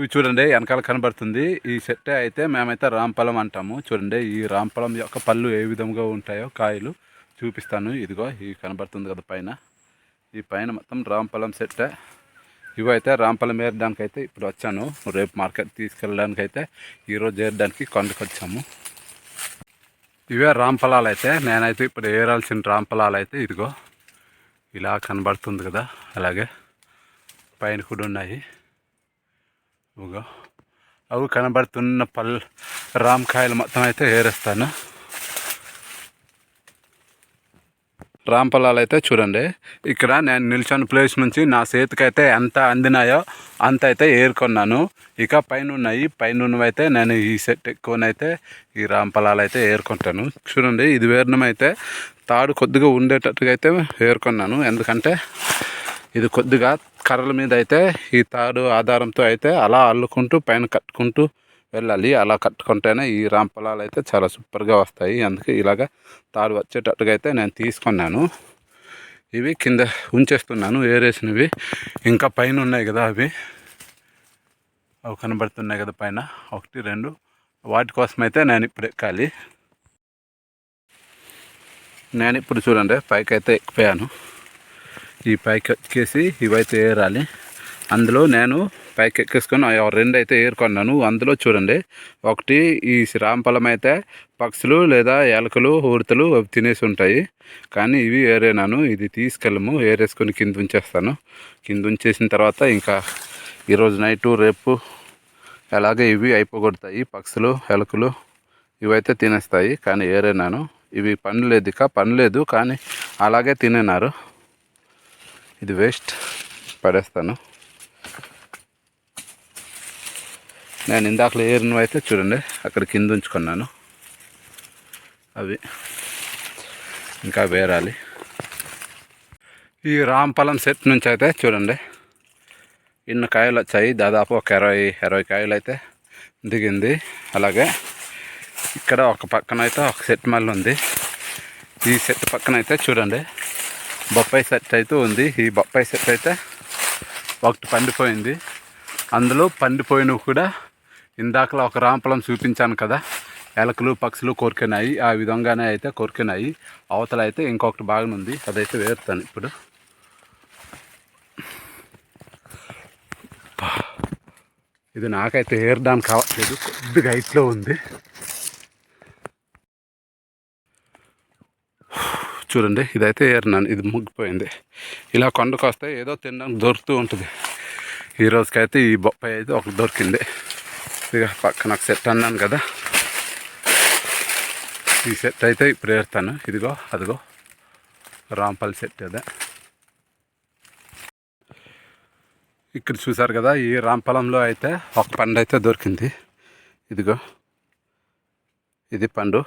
ఇవి చూడండి వెనకాల కనబడుతుంది. ఈ సెట్టే అయితే మేమైతే రాంపలం అంటాము. చూడండి ఈ రాంపలం యొక్క పళ్ళు ఏ విధంగా ఉంటాయో కాయలు చూపిస్తాను. ఇదిగో ఇవి కనబడుతుంది కదా పైన. ఈ పైన మొత్తం రాంపలం సెట్ ఇవైతే రాంపలం ఏరడానికి అయితే ఇప్పుడు వచ్చాను. రేపు మార్కెట్ తీసుకెళ్ళడానికి అయితే ఈరోజు ఏరడానికి కొండకు వచ్చాము. ఇవే రాంపలాలు అయితే నేనైతే ఇప్పుడు ఏరాల్సిన రాంపలాలు అయితే ఇదిగో ఇలా కనబడుతుంది కదా. అలాగే పైన కూడా ఉన్నాయి. ఇదిగో అవి కనబడుతున్న పల్ రామకాయలు మొత్తం అయితే ఏరేస్తాను. రాంపలాలు అయితే చూడండి. ఇక్కడ నేను నిల్చొని ప్లేస్ నుంచి నా చేతికైతే ఎంత అందినాయో అంత అయితే ఏరుకున్నాను. ఇక పైన ఉన్నాయి పైన ఉన్నవైతే నేను ఈ సెట్ ఎక్కువనైతే ఈ రాంపలాలు అయితే ఏరుకుంటాను. చూడండి ఇది వేరణమైతే తాడు కొద్దిగా ఉండేటట్టుగా అయితే ఏరుకున్నాను. ఎందుకంటే ఇది కొద్దిగా కర్రల మీద అయితే ఈ తాడు ఆధారంతో అయితే అలా అల్లుకుంటూ పైన కట్టుకుంటూ వెళ్ళాలి. అలా కట్టుకుంటేనే ఈ రాంపలాలు అయితే చాలా సూపర్గా వస్తాయి. అందుకే ఇలాగ తాడు వచ్చేటట్టుగా అయితే నేను తీసుకున్నాను. ఇవి కింద ఉంచేస్తున్నాను ఏరేసినవి. ఇంకా పైన ఉన్నాయి కదా అవి. అవి కనబడుతున్నాయి కదా పైన. ఒకటి రెండు. వాటి కోసం అయితే నేను ఇప్పుడు ఎక్కాలి. నేను ఇప్పుడు చూడండి పైకి అయితే ఎక్కిపోయాను. ఈ పైకి ఎక్కేసి ఇవైతే ఏరాలి. అందులో నేను పైకి ఎక్కేసుకొని రెండు అయితే ఏరుకున్నాను. అందులో చూడండి ఒకటి ఈ శ్రీరాంపలం అయితే పక్షులు లేదా ఎలకలు ఉడతలు అవి తినేసి ఉంటాయి. కానీ ఇవి ఏరేనాను. ఇది తీసుకెళ్ళము ఏరేసుకొని కింద ఉంచేస్తాను. కింద ఉంచేసిన తర్వాత ఇంకా ఈరోజు నైటు రేపు అలాగే ఇవి అయిపోగొడతాయి. పక్షులు ఎలకలు ఇవైతే తినేస్తాయి. కానీ ఏరేనాను. ఇవి పనిలేదు ఇక పనిలేదు కానీ అలాగే తినేనారు. ఇది వేస్ట్ పడేస్తాను. నేను ఇందాకలో ఏరినవి అయితే చూడండి అక్కడ కింద ఉంచుకున్నాను. అవి ఇంకా వేరాలి. ఈ రాంపలం సెట్ నుంచి అయితే చూడండి ఇన్ని కాయలు వచ్చాయి. దాదాపు ఒక ఇరవై ఇరవై కాయలు అయితే దిగింది. అలాగే ఇక్కడ ఒక పక్కన అయితే ఒక సెట్ మళ్ళీ ఉంది. ఈ సెట్ పక్కన అయితే చూడండి బొప్పాయి సెట్ అయితే ఉంది. ఈ బొప్పాయి సెట్ అయితే ఒకటి పండిపోయింది. అందులో పండిపోయినవి కూడా ఇందాకలా ఒక రాంపలం చూపించాను కదా. ఎలకలు పక్షులు కోరుకున్నాయి ఆ విధంగానే అయితే కోరుకున్నాయి అవతల అయితే ఇంకొకటి బాగానుంది అదైతే వేరుతాను ఇప్పుడు. ఇది నాకైతే ఏరడానికి కావట్లేదు. కొద్దిగా హైట్లో ఉంది. చూడండి ఇదైతే ఏరినాను ఇది ముగ్గిపోయింది. ఇలా కొండకు వస్తే ఏదో తినడానికి దొరుకుతూ ఉంటుంది. ఈ రోజుకైతే ఈ బొప్పాయి అయితే ఒకటి దొరికింది. ఇక పక్కన ఒక సెట్ అన్నాను కదా. ఈ సెట్ అయితే ఇప్పుడు ఏరుతాను ఇదిగో అదిగో రాంపల్ సెట్ అదే. ఇక్కడ చూసారు కదా ఈ రాంపలంలో అయితే ఒక పండు అయితే దొరికింది. ఇదిగో ఇది పండు.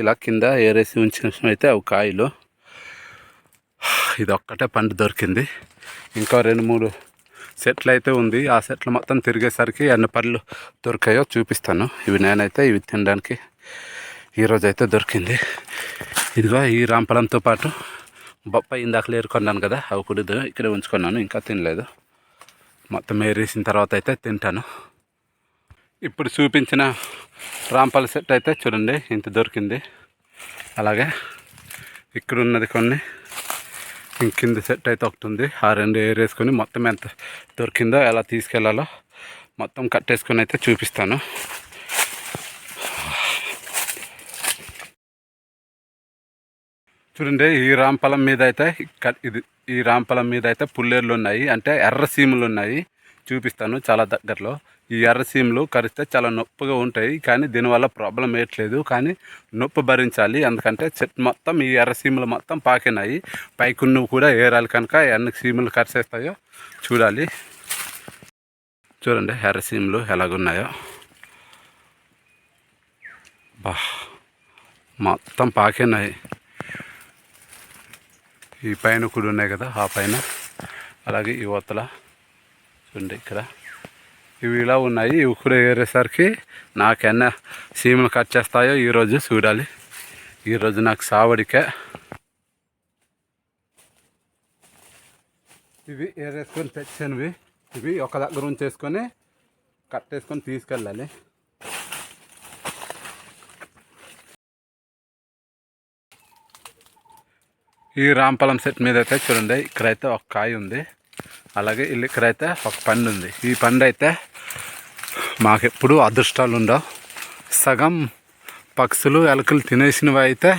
ఇలా కింద ఏరేసి ఉంచిన అయితే అవి కాయలు. ఇది ఒక్కటే పండు దొరికింది. ఇంకా రెండు మూడు సెట్లు అయితే ఉంది. ఆ సెట్లు మొత్తం తిరిగేసరికి ఎన్ని పళ్ళు దొరికాయో చూపిస్తాను. ఇవి నేనైతే ఇవి తినడానికి ఈరోజు అయితే దొరికింది. ఇదిగో ఈ రాంపలంతో పాటు బొప్పాయి ఇందాకలు ఏరుకున్నాను కదా అవి కూడా ఇక్కడే ఉంచుకున్నాను ఇంకా తినలేదు. మొత్తం ఏరేసిన తర్వాత అయితే తింటాను. ఇప్పుడు చూపించిన రాంపల్ సెట్ అయితే చూడండి ఇంత దొరికింది. అలాగే ఇక్కడ ఉన్నది కొన్ని ఇంక కింద సెట్ అయితే ఒకటి ఉంది. ఆ రెండు ఏరేసుకొని మొత్తం ఎంత దొరికిందో ఎలా తీసుకెళ్ళాలో మొత్తం కట్టేసుకొని అయితే చూపిస్తాను. చూడండి ఈ రాంపలం మీద అయితే ఇది ఈ రాంపలం మీద అయితే పుల్లేర్లు ఉన్నాయి. అంటే ఎర్ర సీములు ఉన్నాయి. చూపిస్తాను చాలా దగ్గరలో. ఈ ఎర్రసీములు కరిస్తే చాలా నొప్పిగా ఉంటాయి కానీ దీనివల్ల ప్రాబ్లం ఏట్లేదు. కానీ నొప్పి భరించాలి ఎందుకంటే చెట్టు మొత్తం ఈ ఎర్రసీములు మొత్తం పాకినాయి. పైకున్నవి కూడా ఏరాలి కనుక ఎన్ని సీములు కరిసేస్తాయో చూడాలి. చూడండి ఎర్రసీములు ఎలాగున్నాయో. బా మొత్తం పాకినాయి. ఈ పైన కూడా ఉన్నాయి కదా ఆ పైన. అలాగే ఈ వత్తల చూడండి ఇక్కడ. ఇవి ఇలా ఉన్నాయి. ఇవి కూడా ఏరేసరికి నాకెన్న సీమలు కట్ చేస్తాయో ఈరోజు చూడాలి. ఈరోజు నాకు సావడికే. ఇవి ఏరేసుకొని తెచ్చినవి. ఇవి ఒక దగ్గర ఉంచేసుకొని కట్టేసుకొని తీసుకెళ్ళాలి. ఈ రాంపలం సెట్ మీద అయితే చూడండి ఇక్కడైతే ఒక కాయ ఉంది. అలాగే ఇల్లు అయితే ఒక పండు ఉంది ఈ పండు అయితే మాకెప్పుడు అదృష్టాలు ఉండవు సగం పక్షులు ఎలకలు తినేసినవి అయితే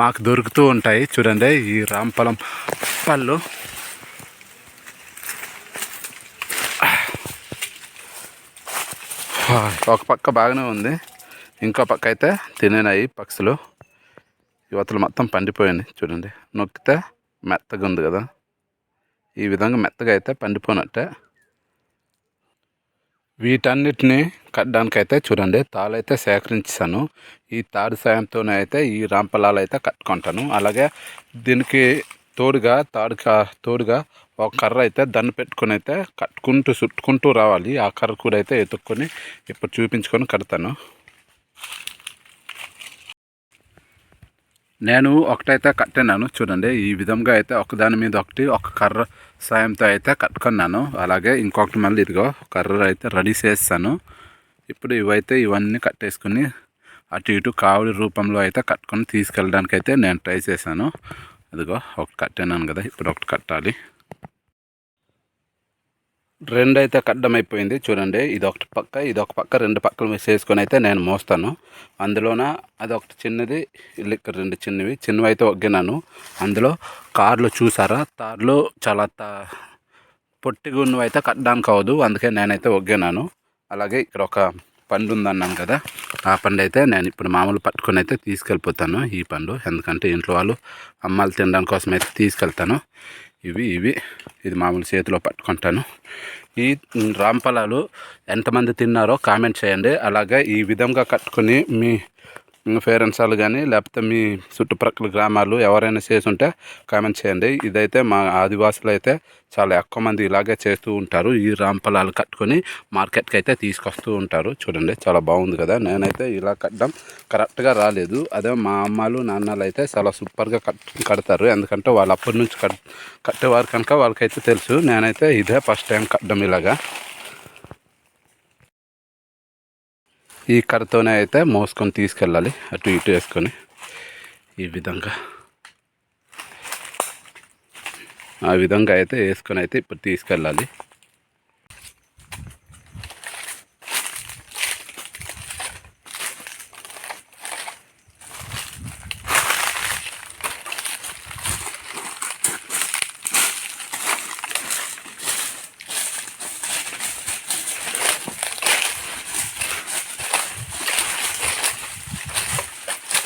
మాకు దొరుకుతూ ఉంటాయి. చూడండి ఈ రాంపలం పళ్ళు. ఒక పక్క బాగానే ఉంది. ఇంకో పక్క అయితే తినేనాయి పక్షులు. యువతలు మొత్తం పండిపోయింది. చూడండి నొక్కితే మెత్తగా ఉంది కదా. ఈ విధంగా మెత్తగా అయితే పండిపోనట్టే. వీటన్నిటిని కట్టడానికైతే చూడండి తాళైతే సేకరించాను. ఈ తాడు సాయంతోనే అయితే ఈ రాంపలాలు అయితే కట్టుకుంటాను. అలాగే దీనికి తోడుగా తాడు తోడుగా ఒక కర్ర అయితే దండ పెట్టుకొని అయితే కట్టుకుంటూ చుట్టుకుంటూ రావాలి. ఆ కర్ర కూడా అయితే ఎత్తుక్కొని ఇప్పుడు చూపించుకొని కడతాను. నేను ఒకటైతే కట్టినాను చూడండి ఈ విధంగా అయితే ఒకదాని మీద ఒకటి ఒక కర్ర సాయంతో అయితే కట్టుకున్నాను. అలాగే ఇంకొకటి మళ్ళీ ఇదిగో కర్ర అయితే రెడీ చేస్తాను ఇప్పుడు ఇవైతే ఇవన్నీ కట్టేసుకుని అటు ఇటు కావడి రూపంలో అయితే కట్టుకొని తీసుకెళ్ళడానికి అయితే నేను ట్రై చేశాను. అదిగో ఒకటి కట్టినాను కదా ఇప్పుడు ఒకటి కట్టాలి. రెండు అయితే కడ్డం అయిపోయింది చూడండి ఇది ఒకటి పక్క ఇది ఒక పక్క రెండు పక్కలు చేసుకొని అయితే నేను మోస్తాను. అందులోన అది ఒకటి చిన్నది ఇల్లు ఇక్కడ రెండు చిన్నవి. చిన్నవి అయితే ఒగ్గినాను అందులో కార్లు చూసారా? తార్లు చాలా తా పొట్టిగా ఉన్నవి అయితే కట్టడానికి అవ్వదు. అందుకే నేనైతే ఒగ్గినాను అలాగే ఇక్కడ ఒక పండు ఉందన్నాను కదా ఆ పండు అయితే నేను ఇప్పుడు మామూలు పట్టుకొని అయితే తీసుకెళ్ళిపోతాను ఈ పండు. ఎందుకంటే ఇంట్లో వాళ్ళు అమ్మాయిలు తినడానికి కోసం అయితే తీసుకెళ్తాను. ఇవి ఇవి. ఇది మామూలు చేతిలో పట్టుకుంటాను. ఈ రాంపలాలు ఎంతమంది తిన్నారో కామెంట్ చేయండి. అలాగే ఈ విధంగా కట్టుకొని మీ పేరెంట్స్ వాళ్ళు కానీ లేకపోతే మీ చుట్టుప్రక్కల గ్రామాలు ఎవరైనా చేసి ఉంటే కామెంట్ చేయండి. ఇదైతే మా ఆదివాసులు అయితే చాలా ఎక్కువ మంది ఇలాగే చేస్తూ ఉంటారు. ఈ రాంపలాలు కట్టుకొని మార్కెట్కి అయితే తీసుకొస్తూ ఉంటారు. చూడండి చాలా బాగుంది కదా. నేనైతే ఇలా కట్టడం కరెక్ట్గా రాలేదు. అదే మా అమ్మలు నాన్నలు అయితే చాలా సూపర్గా కట్ కడతారు. ఎందుకంటే వాళ్ళు అప్పటి నుంచి కట్ కట్టేవారు కనుక వాళ్ళకైతే తెలుసు. నేనైతే ఇదే ఫస్ట్ టైం కట్టడం ఇలాగా. ఈ కర్రతోనే అయితే మోసుకొని తీసుకెళ్ళాలి. అటు ఇటు వేసుకొని ఈ విధంగా. ఆ విధంగా అయితే వేసుకొని అయితే ఇప్పుడు తీసుకెళ్ళాలి.